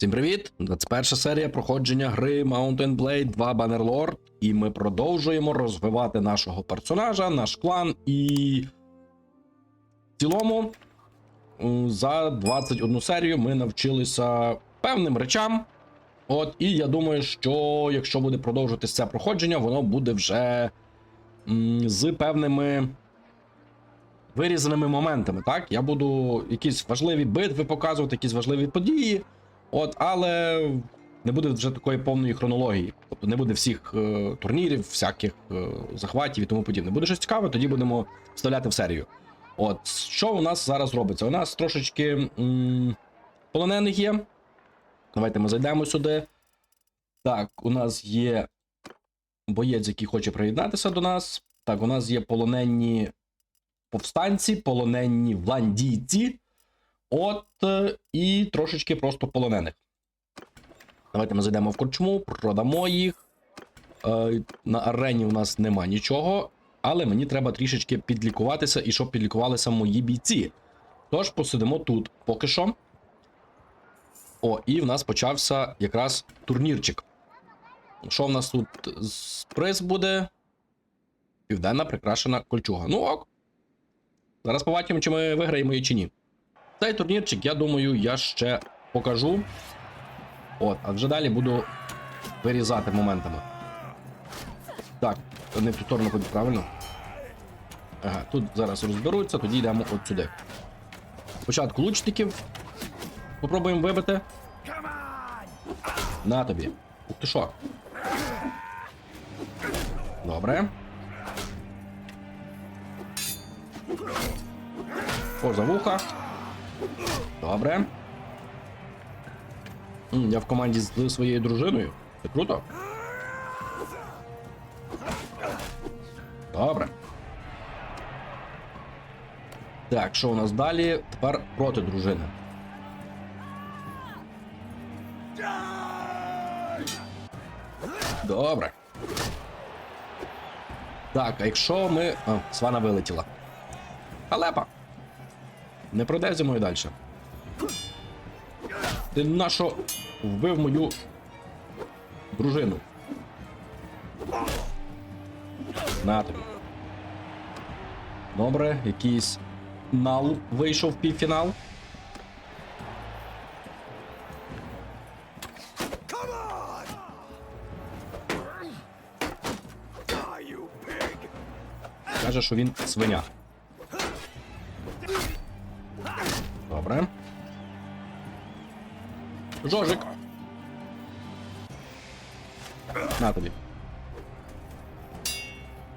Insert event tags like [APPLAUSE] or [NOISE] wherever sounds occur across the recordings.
Всім привіт! 21 серія проходження гри Mountain Blade 2 Bannerlord. І ми продовжуємо розвивати нашого персонажа, наш клан. І в цілому за 21 серію ми навчилися певним речам. От, і я думаю, що якщо буде продовжуватися це проходження, воно буде вже з певними вирізаними моментами. Так, я буду якісь важливі битви показувати, якісь важливі події. От, але не буде вже такої повної хронології. Тобто не буде всіх е, турнірів, всяких е, захватів і тому подібне. Буде щось цікаве, тоді будемо вставляти в серію. От, що у нас зараз робиться? У нас трошечки м, полонених є. Давайте ми зайдемо сюди. Так, у нас є боєць, який хоче приєднатися до нас. Так, у нас є полоненні повстанці, полоненні вландійці. От е, і трошечки просто полонених. Давайте ми зайдемо в корчму, продамо їх. Е, На арені у нас нема нічого, але мені треба трішечки підлікуватися і щоб підлікувалися мої бійці. Тож посидимо тут поки що. О, і в нас почався якраз турнірчик. Що в нас тут приз буде? Південна прикрашена кольчуга. Ну ок. Зараз побачимо, чи ми виграємо її чи ні. Цей турнірчик, я думаю, я ще покажу. От, а вже далі буду вирізати моментами. Так, не в ходить, правильно? Ага, тут зараз розберуться, тоді йдемо от сюди. Спочатку лучників. Попробуємо вибити. На тобі. Ух ти що? Добре. Поза вуха. Добре. Я в команді з своєю дружиною. Це круто. Добре. Так, що у нас далі? Тепер проти дружини. Добре. Так, а якщо ми. А, свана вилетіла. Халепа. Не пройде зі мною далі. Ти нашо вбив мою дружину. На тобі. Добре, якийсь нал вийшов в півфінал. Каже, що він свиня.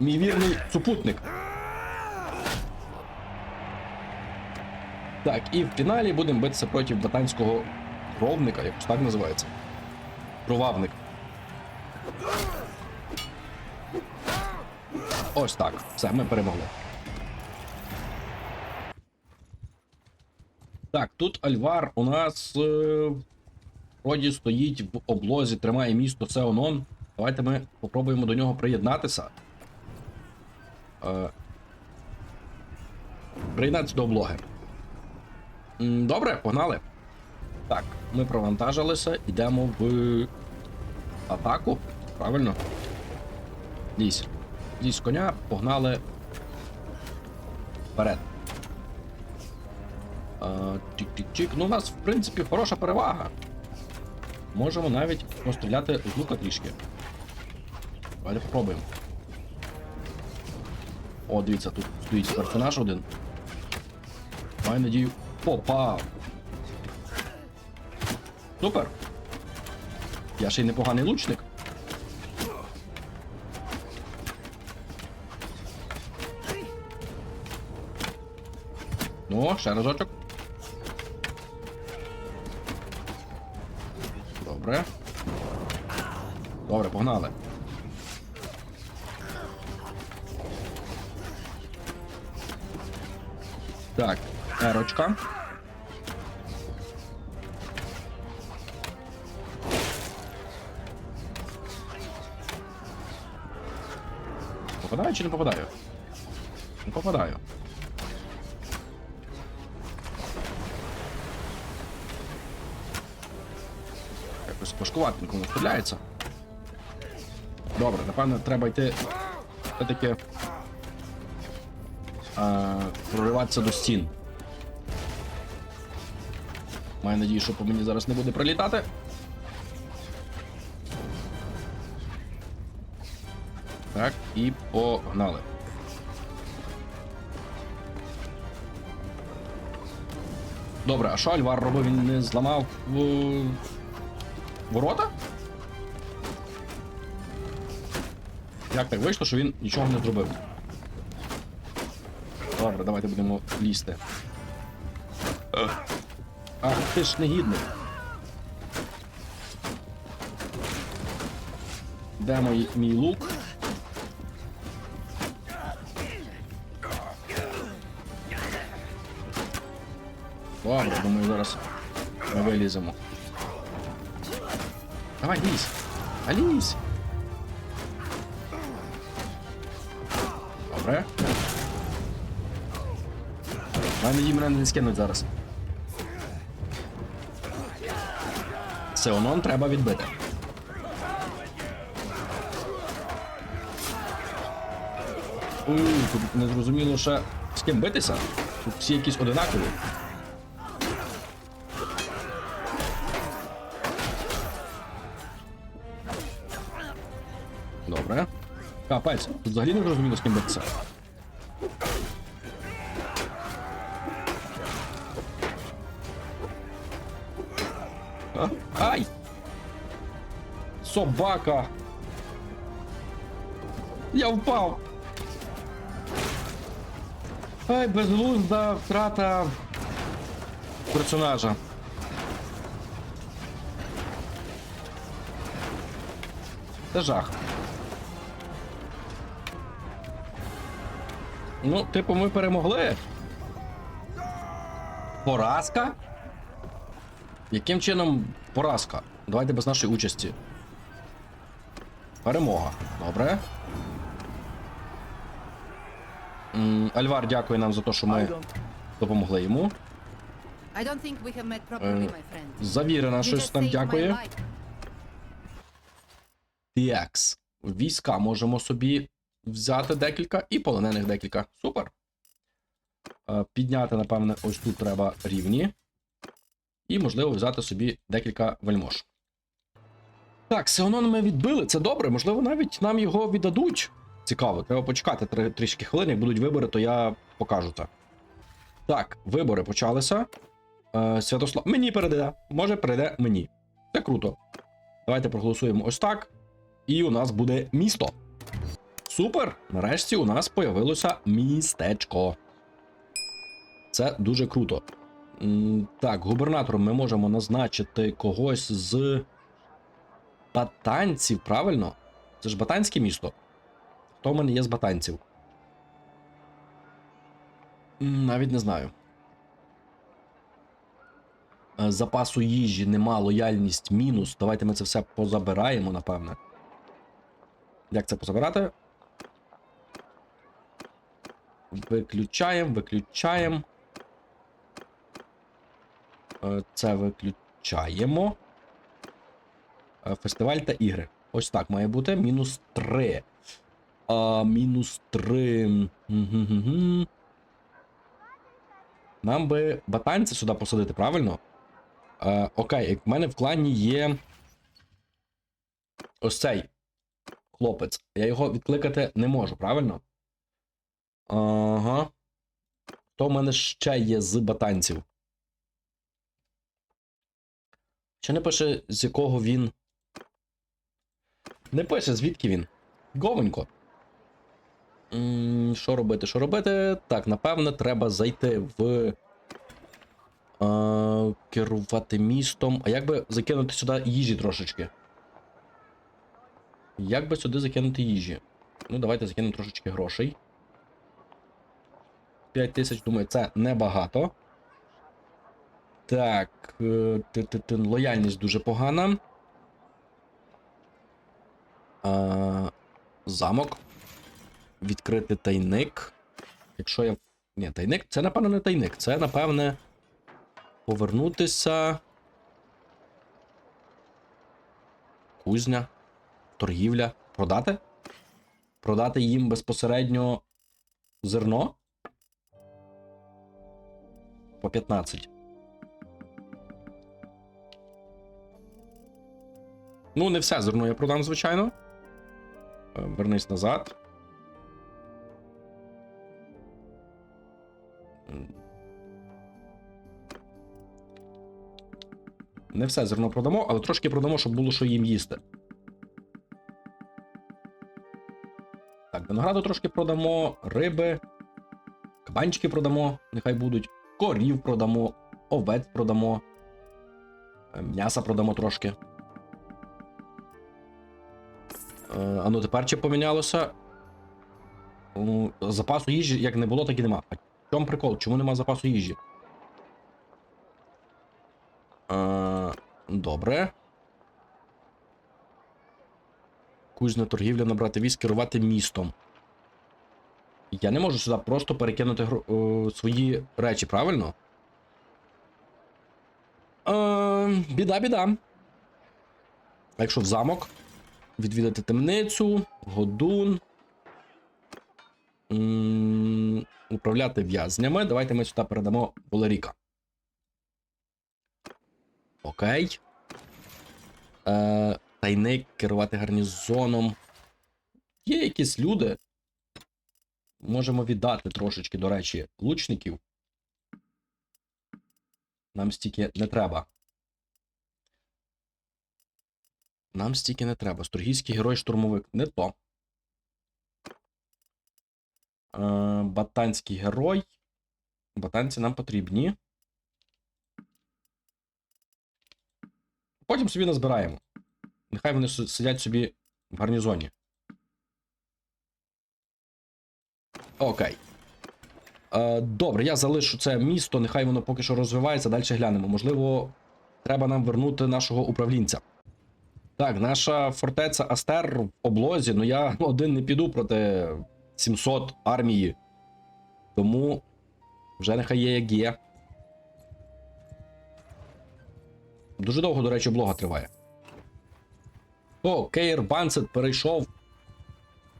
Мій вірний супутник. Так, і в фіналі будемо битися проти ботанського кровника, якось так називається. Кровавник. Ось так. Все, ми перемогли. Так, тут Альвар у нас е, вроді стоїть в облозі, тримає місто Сеонон. Давайте ми попробуємо до нього приєднатися. Е, приєднатися до облоги. Добре, погнали. Так, ми провантажилися, йдемо в атаку. Правильно? Лізь. Лізь коня, погнали вперед. А, Тік-тік-тік. Ну, у нас, в принципі, хороша перевага. Можемо навіть постріляти з лука трішки. Давайте попробуємо. О, дивіться, тут стоїть персонаж один. Маю надію. Попав! Супер! Я ще й непоганий лучник. Ну, ще разочок. Добре. Добре, погнали. Так, ерочка. Попадаю чи не попадаю? Не попадаю. Щось важкуватенько не стріляється. Добре, напевно, треба йти все-таки прориватися до стін. Маю надію, що по мені зараз не буде прилітати. Так, і погнали. Добре, а що Альвар робив? Він не зламав е, ворота? Як так вийшло, що він нічого не зробив? Добре, давайте будемо лізти. Ах, ти ж негідний. Де мій, мій лук? Добре, думаю, зараз ми виліземо. Давай, лізь! А лізь! Добре. Мене її мене не скинуть зараз. Сеонон треба відбити. Уй, тут не зрозуміло ще з ким битися. Тут всі якісь одинакові. Добре. Капець, тут взагалі не зрозуміло з ким битися. Собака! Я впав! Ай, безглузда втрата персонажа. Це жах. Ну, типу, ми перемогли. Поразка? Яким чином поразка? Давайте без нашої участі. Перемога. Добре. Альвар дякує нам за те, що ми допомогли йому. Е. Завірена щось нам дякує. TX. Війська можемо собі взяти декілька і полонених декілька. Супер. Е, Підняти, напевне, ось тут треба рівні. І, можливо, взяти собі декілька вельмож. Так, Сеонон ми відбили, це добре. Можливо, навіть нам його віддадуть. Цікаво, треба почекати три, трішки хвилин. Як будуть вибори, то я покажу це. Так, вибори почалися. Е, Святослав. Мені перейде. Може, перейде мені. Це круто. Давайте проголосуємо ось так. І у нас буде місто. Супер! Нарешті у нас появилося містечко. Це дуже круто. Так, губернатором ми можемо назначити когось з батанців, правильно? Це ж батанське місто. Хто в мене є з батанців? Навіть не знаю. Е, Запасу їжі нема, лояльність мінус. Давайте ми це все позабираємо, напевне. Як це позабирати? Виключаємо, виключаємо. Е, Це виключаємо. Е, Фестиваль та ігри. Ось так має бути. Мінус 3. А, мінус 3. Гм-гм-гм. Нам би батанці сюди посадити, правильно? Е, окей, в мене в клані є. Ось цей хлопець. Я його відкликати не можу, правильно? Ага. Хто в мене ще є з батанців? Чи не пише, з якого він. Не пише, звідки він? Говенько. Що робити? Що робити? Так, напевно, треба зайти в. А, керувати містом. А як би закинути сюди їжі трошечки? Як би сюди закинути їжі? Ну, давайте закинемо трошечки грошей. 5 тисяч, думаю, це небагато. Так. е, Лояльність дуже погана. А, замок. Відкрити тайник. Якщо я. Ні, тайник. Це, напевно, не тайник. Це, напевне. Повернутися. Кузня, торгівля. Продати? Продати їм безпосередньо зерно? По 15. Ну, не все зерно я продам, звичайно. Вернись назад. Не все зерно продамо, але трошки продамо, щоб було що їм їсти. Так, винограду трошки продамо, риби, кабанчики продамо, нехай будуть, корів продамо, овець продамо, е, м'яса продамо трошки. А ну тепер чи помінялося? Ну, Запасу їжі як не було, так і нема. А в чому прикол? Чому нема запасу їжі? Е, Добре. Кузня торгівля набрати військ, керувати містом. Я не можу сюди просто перекинути гро- е, свої речі, правильно? Е, біда, біда. А якщо в замок? Відвідати темницю, годун. Управляти в'язнями. Давайте ми сюди передамо Волеріка. Окей. Е, тайник, керувати гарнізоном. Є якісь люди. Можемо віддати трошечки, до речі, лучників. Нам стільки не треба. Нам стільки не треба. Сторгійський герой-штурмовик. Не то. Е, батанський герой. Батанці нам потрібні. Потім собі назбираємо. Нехай вони сидять собі в гарнізоні. Окей. Е, добре, я залишу це місто, нехай воно поки що розвивається, далі глянемо. Можливо, треба нам вернути нашого управлінця. Так, наша фортеця Астер в облозі, ну я [LAUGHS] один не піду проти 700 армії. Тому вже нехай є як є. Дуже довго, до речі, облога триває. О, Кейр Бансет перейшов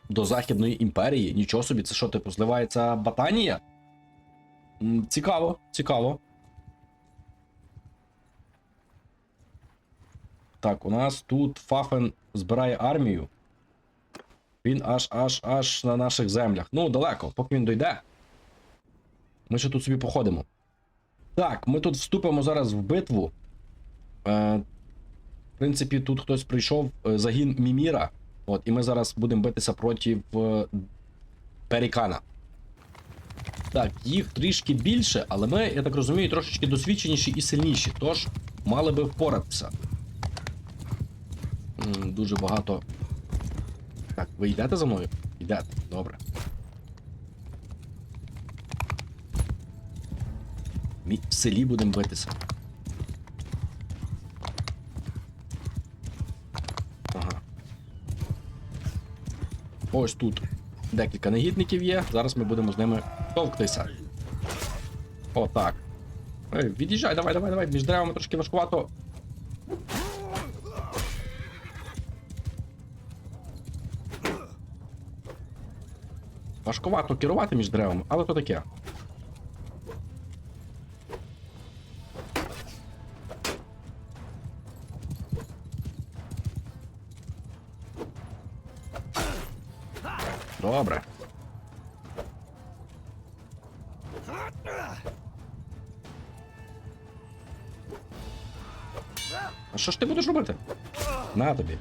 до Західної імперії. Нічого собі, це що, типу, зливається Батанія? Цікаво, цікаво. Так, у нас тут Фафен збирає армію. Він аж аж аж на наших землях. Ну, далеко, поки він дойде. Ми ще тут собі походимо. Так, ми тут вступимо зараз в битву. Е, в принципі, тут хтось прийшов, е, загін Міміра. От, і ми зараз будемо битися проти е, Перікана. Так, їх трішки більше, але ми, я так розумію, трошечки досвідченіші і сильніші. Тож мали би впоратися. Дуже багато. Так, ви йдете за мною? Йдете, добре. Мі... В селі будемо битися. Ага. Ось тут декілька негідників є. Зараз ми будемо з ними товктися. Отак. Ей, від'їжджай, давай, давай, давай. Між деревами трошки важкувато. Важкувато керувати між деревами, але то таке. Добре. А що ж ти будеш робити? На тобі.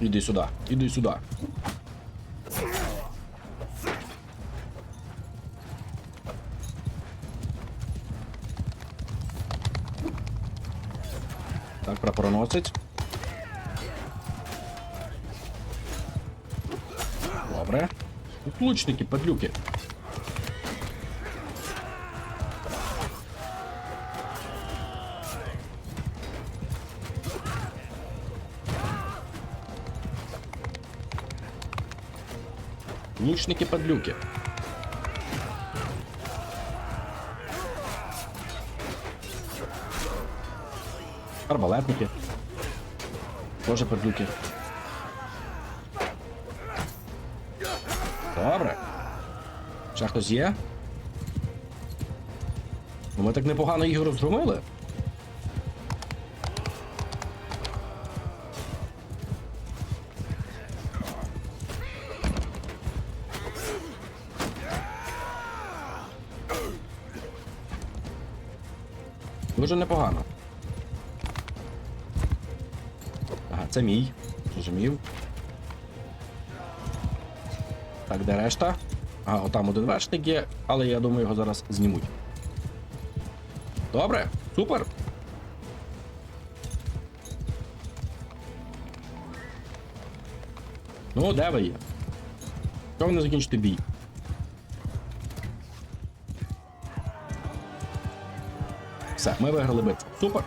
Іди сюди, іди сюди. Так, прапороносець. Добре. Лучники, падлюки. Лучники падлюки. Арбалетники. Тоже падлюки. Добре. Ще хтось є? Ну ми так непогано їх розгромили. Дуже непогано. Ага, це мій. Зрозумів. Так, де решта? Ага, отам один вершник є, але я думаю, його зараз знімуть. Добре, супер. Ну, де ви є? Чого не закінчите бій? Все, ми виграли битву. Супер.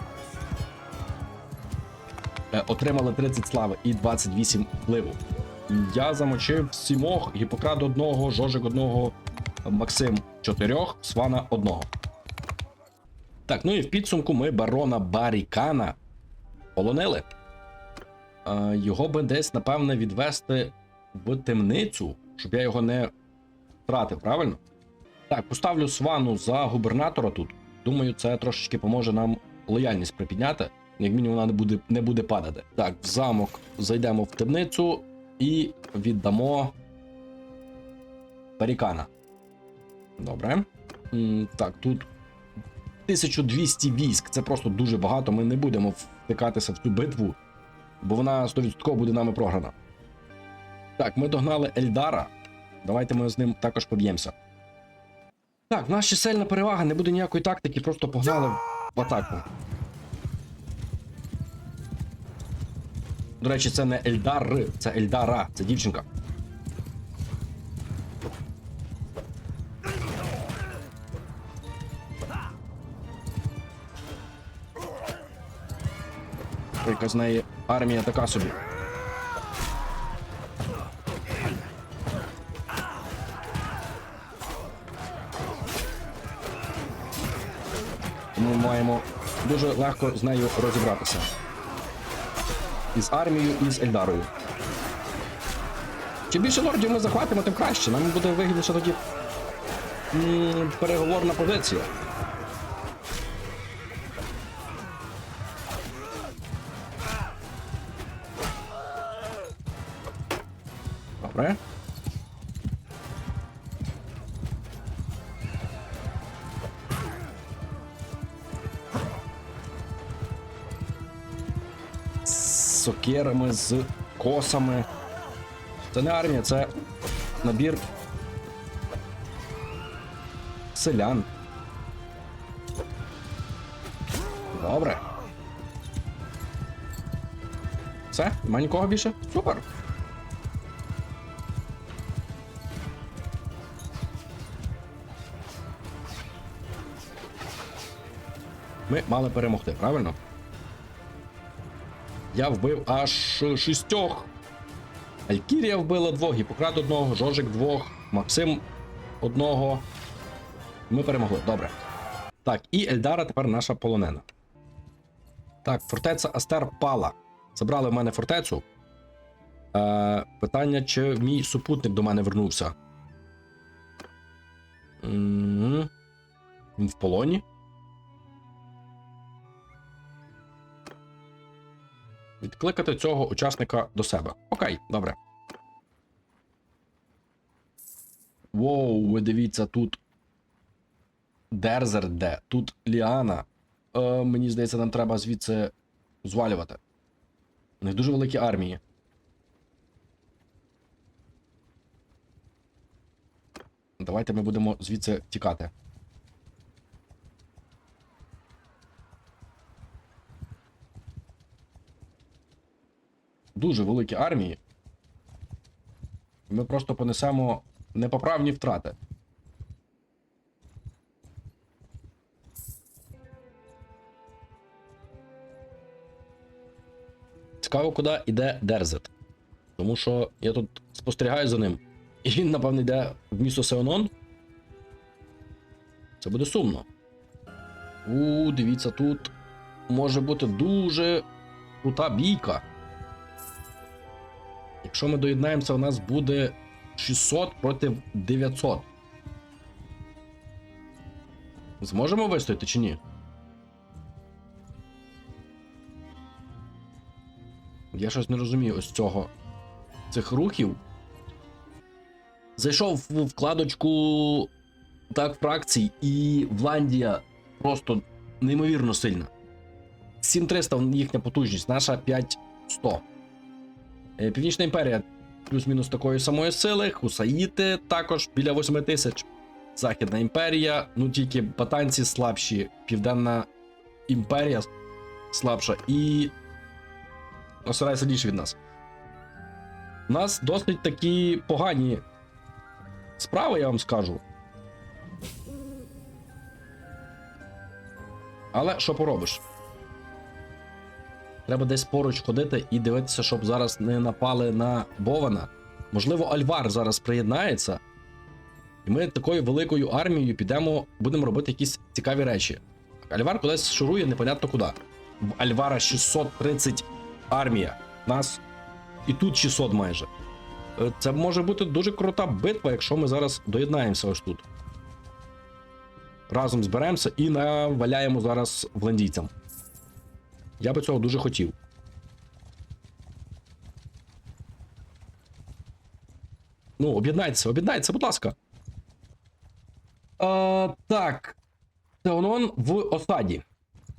Е, Отримали 30 слави і 28 впливу. Я замочив сімох, Гіппократ одного, Жожик одного, Максим чотирьох, Свана одного. Так, ну і в підсумку ми барона Барікана полонили. Е, його би десь, напевне, відвести в темницю, щоб я його не втратив, правильно? Так, поставлю свану за губернатора тут. Думаю, це трошечки поможе нам лояльність припідняти. Як мінімум, вона не буде, не буде падати. Так, в замок зайдемо в темницю і віддамо Барікана. Добре. Так, тут 1200 військ. Це просто дуже багато. Ми не будемо втикатися в цю битву, бо вона 100% буде нами програна. Так, ми догнали Ельдара. Давайте ми з ним також поб'ємося. Так, в нас чисельна перевага, не буде ніякої тактики, просто погнали в атаку. До речі, це не Ельдар, це Ельдара, це дівчинка. Якась з неї армія така собі. Дуже легко з нею розібратися. І з армією, і з Ельдарою. Чим більше лордів ми захватимо, тим краще. Нам буде вигідніше тоді переговорна позиція. Сокирами, з косами. Це не армія, це набір селян. Добре. Все? Нема нікого більше? Супер. Ми мали перемогти, правильно? Я вбив аж шістьох. Алькірія вбила двох, Гіппократ одного, Жожик двох, Максим одного. Ми перемогли. Добре. Так, і Ельдара тепер наша полонена. Так, фортеця Астер пала. Забрали в мене фортецю. Е, питання, чи мій супутник до мене вернувся. Він в полоні. Відкликати цього учасника до себе. Окей, добре. Воу, ви дивіться, тут. Дерзер де, тут Ліана. Е, мені здається, нам треба звідси звалювати. У них дуже великі армії. Давайте ми будемо звідси тікати. Дуже великі армії. Ми просто понесемо непоправні втрати. Цікаво, куди йде Дерзет. Тому що я тут спостерігаю за ним. І він, напевно, йде в місто Сеонон. Це буде сумно. У, дивіться, тут може бути дуже крута бійка. Якщо ми доєднаємося, у нас буде 600 проти 900. Зможемо вистояти чи ні? Я щось не розумію ось цього. Цих рухів. Зайшов в вкладочку так фракцій, і Вландія просто неймовірно сильна. 7300 їхня потужність, наша 5100. Е, Північна імперія плюс-мінус такої самої сили. Хусаїти також біля 8 тисяч. Західна імперія, ну тільки батанці слабші, Південна імперія слабша і Осирай сильніші від нас. У нас досить такі погані справи, я вам скажу. Але що поробиш? Треба десь поруч ходити і дивитися, щоб зараз не напали на Бована. Можливо, Альвар зараз приєднається. І ми такою великою армією підемо, будемо робити якісь цікаві речі. Альвар кудись шурує непонятно куди. В Альвара 630 армія. Нас і тут 600 майже. Е, Це може бути дуже крута битва, якщо ми зараз доєднаємося ось тут. Разом зберемося і наваляємо зараз вландійцям. Я би цього дуже хотів. Ну, об'єднайтеся, об'єднайтеся, будь ласка. А, так. Теонон в осаді.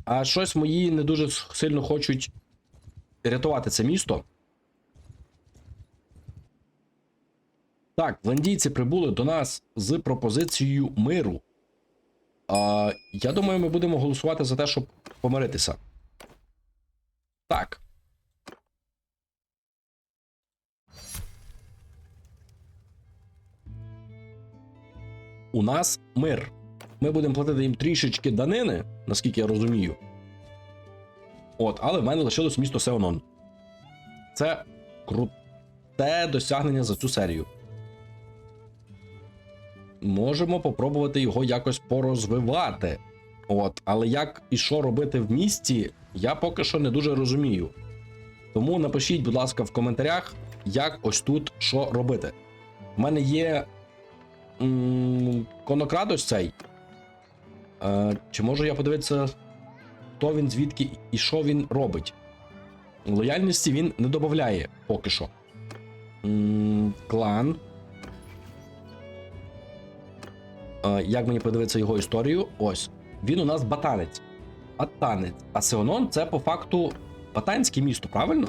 А щось мої не дуже сильно хочуть рятувати це місто. Так, вландійці прибули до нас з пропозицією миру. А, я думаю, ми будемо голосувати за те, щоб помиритися. Так. У нас мир. Ми будемо платити їм трішечки данини, наскільки я розумію. От, але в мене лишилось місто Сеонон. Це круте досягнення за цю серію. Можемо попробувати його якось порозвивати. От, але як і що робити в місті, я поки що не дуже розумію. Тому напишіть, будь ласка, в коментарях, як ось тут що робити. У мене є м- конокрад цей. Е, чи можу я подивитися, хто він, звідки і що він робить? Лояльності він не додає поки що. Клан. Е, як мені подивитися його історію? Ось. Він у нас батанець. Батанець. А Сеонон це по факту батанське місто, правильно?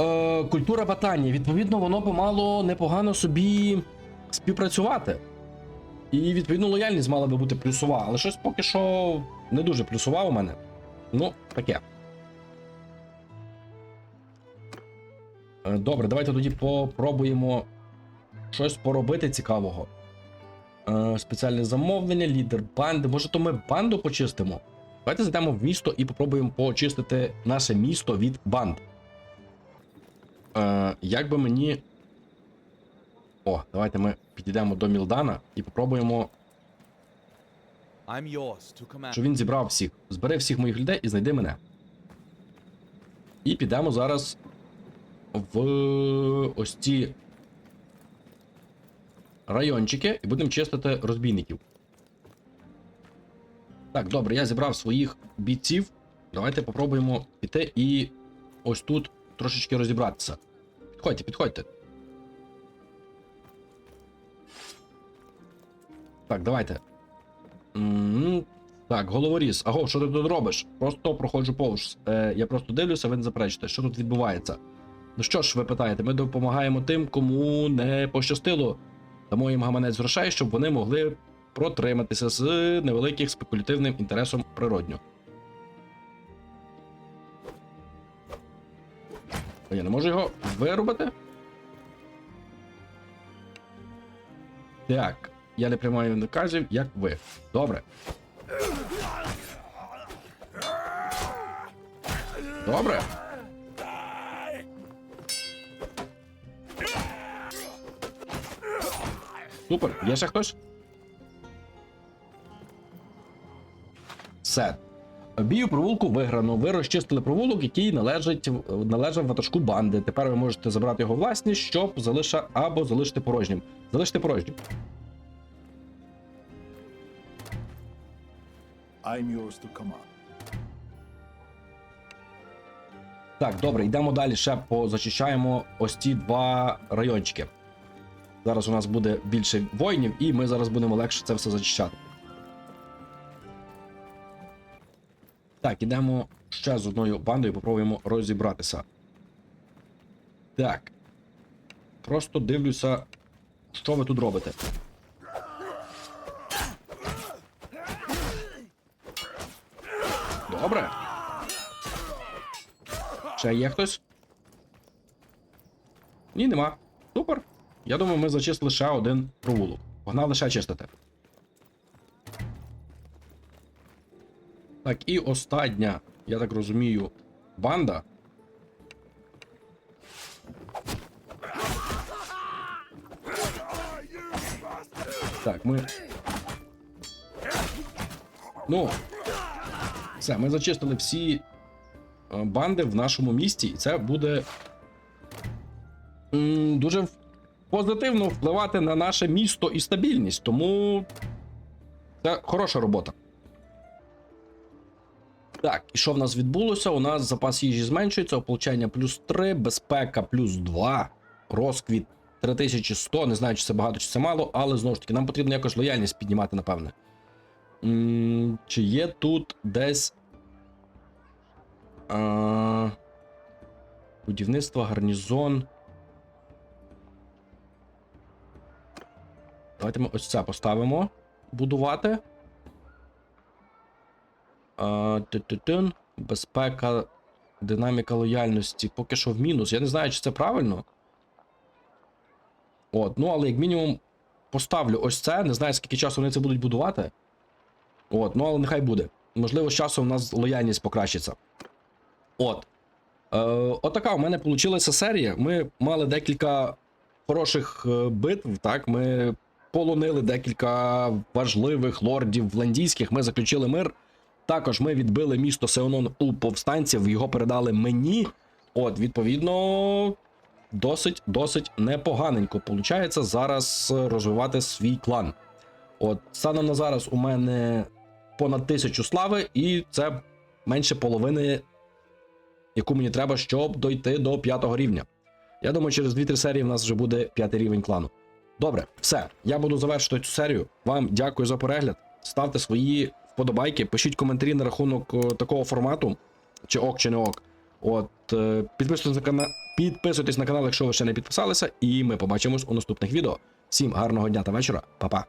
Е, культура батання. Відповідно, воно би мало непогано собі співпрацювати. І відповідно лояльність мала би бути плюсова, але щось поки що не дуже плюсова у мене. Ну, таке. Е, Добре, давайте тоді попробуємо щось поробити цікавого. Е, Спеціальне замовлення, лідер банди. Може, то ми банду почистимо? Давайте зайдемо в місто і попробуємо почистити наше місто від банд. Е, як би мені. О, давайте ми підійдемо до Мілдана і попробуємо, command. щоб він зібрав всіх. Збери всіх моїх людей і знайди мене. І підемо зараз в ось ці райончики і будемо чистити розбійників. Так, добре, я зібрав своїх бійців. Давайте попробуємо піти і ось тут трошечки розібратися. Підходьте, підходьте. Так, давайте. М, Так, головоріз. Аго, що ти тут робиш? Просто проходжу повз. Е, я просто дивлюся, ви не заперечите, що тут відбувається. Ну що ж, ви питаєте, ми допомагаємо тим, кому не пощастило. Дамо їм гаманець грошей, щоб вони могли протриматися з невеликих спекулятивним інтересом природньо. А Я не можу його вирубати. Так, я не приймаю наказів, як ви. Добре. Добре. Супер. Є ще хтось? Все. Бій у провулку виграно. Ви розчистили провулок, який належить, належав ватажку банди. Тепер ви можете забрати його власність, щоб залиша або залишити порожнім. Залишити порожнім. I'm yours to command. Так, добре, йдемо далі. Ще позачищаємо ось ці два райончики. Зараз у нас буде більше воїнів, і ми зараз будемо легше це все зачищати. Так, ідемо ще з одною бандою, попробуємо розібратися. Так. Просто дивлюся, що ви тут робите. Добре. Ще є хтось? Ні, нема. Супер. Я думаю, ми зачистили ще один провулок. Погнали ще чистити. Так, і остання, я так розумію, банда. Так, ми. Ну. Все, ми зачистили всі е, банди в нашому місті, і це буде дуже позитивно впливати на наше місто і стабільність. Тому це хороша робота. Так, і що в нас відбулося? У нас запас їжі зменшується, ополчення плюс 3, безпека плюс 2, розквіт 3100. Не знаю, чи це багато, чи це мало, але знову ж таки, нам потрібно якось лояльність піднімати, напевне. М, Чи є тут десь. А, будівництво, гарнізон. Давайте ми ось це поставимо. Будувати. А, тин Безпека, динаміка лояльності. Поки що в мінус. Я не знаю, чи це правильно. От, ну, але як мінімум поставлю ось це. Не знаю, скільки часу вони це будуть будувати. От, ну але нехай буде. Можливо, з часом у нас лояльність покращиться. От. Е, отака у мене вийшла серія. Ми мали декілька хороших е, битв. Так, ми полонили декілька важливих лордів вландійських. Ми заключили мир. Також ми відбили місто Сеонон у повстанців, його передали мені. От, відповідно, досить досить непоганенько виходить зараз розвивати свій клан. От, станом на зараз у мене понад тисячу слави, і це менше половини, яку мені треба, щоб дойти до п'ятого рівня. Я думаю, через 2-3 серії в нас вже буде п'ятий рівень клану. Добре, все. Я буду завершувати цю серію. Вам дякую за перегляд. Ставте свої вподобайки, пишіть коментарі на рахунок е, такого формату, чи ок, чи не ок. От, е, підписуйтесь на канал, підписуйтесь на канал, якщо ви ще не підписалися, і ми побачимось у наступних відео. Всім гарного дня та вечора, Па-па.